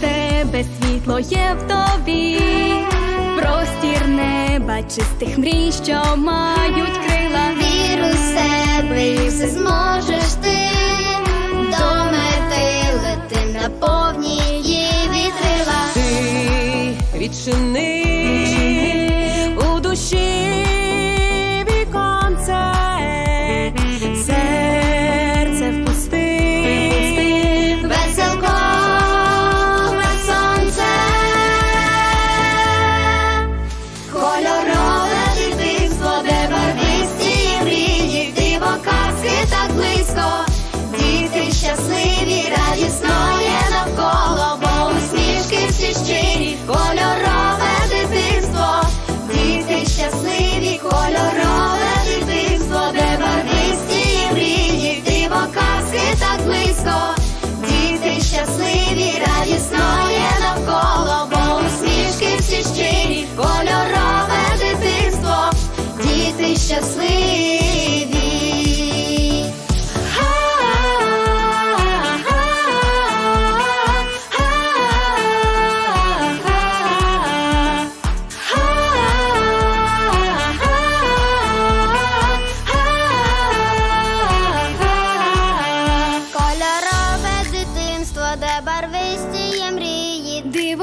тебе світло є в тобі, простір неба, чистих мрій, що мають крила. Вір у себе і все зможеш ти